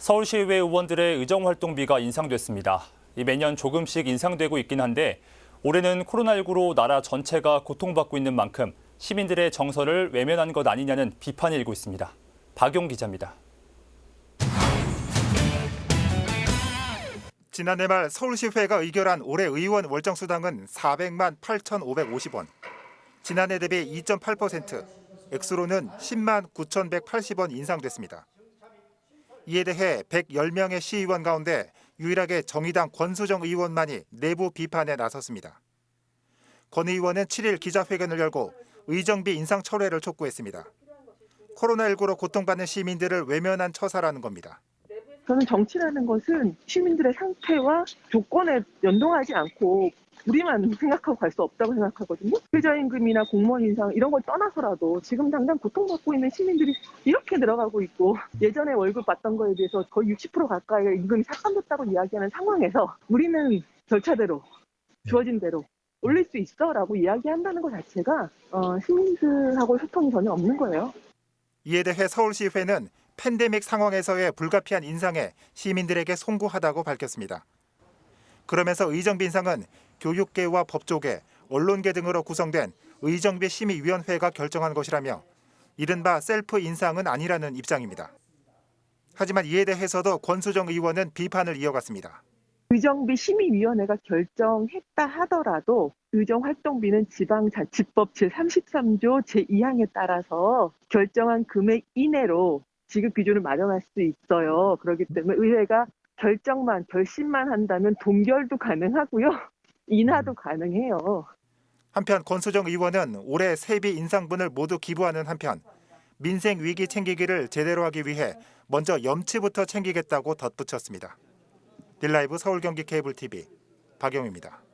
서울시의회 의원들의 의정 활동비가 인상됐습니다. 이 매년 조금씩 인상되고 있긴 한데 올해는 코로나19로 나라 전체가 고통받고 있는 만큼 시민들의 정서를 외면한 것 아니냐는 비판이 일고 있습니다. 박용 기자입니다. 지난해 말 서울시회가 의결한 올해 의원 월정 수당은 400만 8,550원. 지난해 대비 2.8%, 액수로는 10만 9,180원 인상됐습니다. 이에 대해 110명의 시의원 가운데 유일하게 정의당 권수정 의원만이 내부 비판에 나섰습니다. 권 의원은 7일 기자회견을 열고 의정비 인상 철회를 촉구했습니다. 코로나19로 고통받는 시민들을 외면한 처사라는 겁니다. 저는 정치라는 것은 시민들의 상태와 조건에 연동하지 않고 우리만 생각하고 갈 수 없다고 생각하거든요. 최저임금이나 공무원 인상 이런 걸 떠나서라도 지금 당장 고통받고 있는 시민들이 이렇게 늘어가고 있고 예전에 월급 받던 거에 비해서 거의 60% 가까이 임금이 삭감됐다고 이야기하는 상황에서 우리는 절차대로 주어진 대로 올릴 수 있어라고 이야기한다는 것 자체가 어, 시민들하고 소통이 전혀 없는 거예요. 이에 대해 서울시회는 팬데믹 상황에서의 불가피한 인상에 시민들에게 송구하다고 밝혔습니다. 그러면서 의정비 인상은 교육계와 법조계, 언론계 등으로 구성된 의정비 심의위원회가 결정한 것이라며 이른바 셀프 인상은 아니라는 입장입니다. 하지만 이에 대해서도 권수정 의원은 비판을 이어갔습니다. 의정비 심의위원회가 결정했다 하더라도 의정활동비는 지방자치법 제33조 제2항에 따라서 결정한 금액 이내로 지급 기준을 마련할 수 있어요. 그렇기 때문에 의회가 결정만 결심만 한다면 동결도 가능하고요. 인하도 가능해요. 한편 권수정 의원은 올해 세비 인상분을 모두 기부하는 한편 민생 위기 챙기기를 제대로 하기 위해 먼저 염치부터 챙기겠다고 덧붙였습니다. 딜라이브 서울 경기 케이블 TV 박영입니다.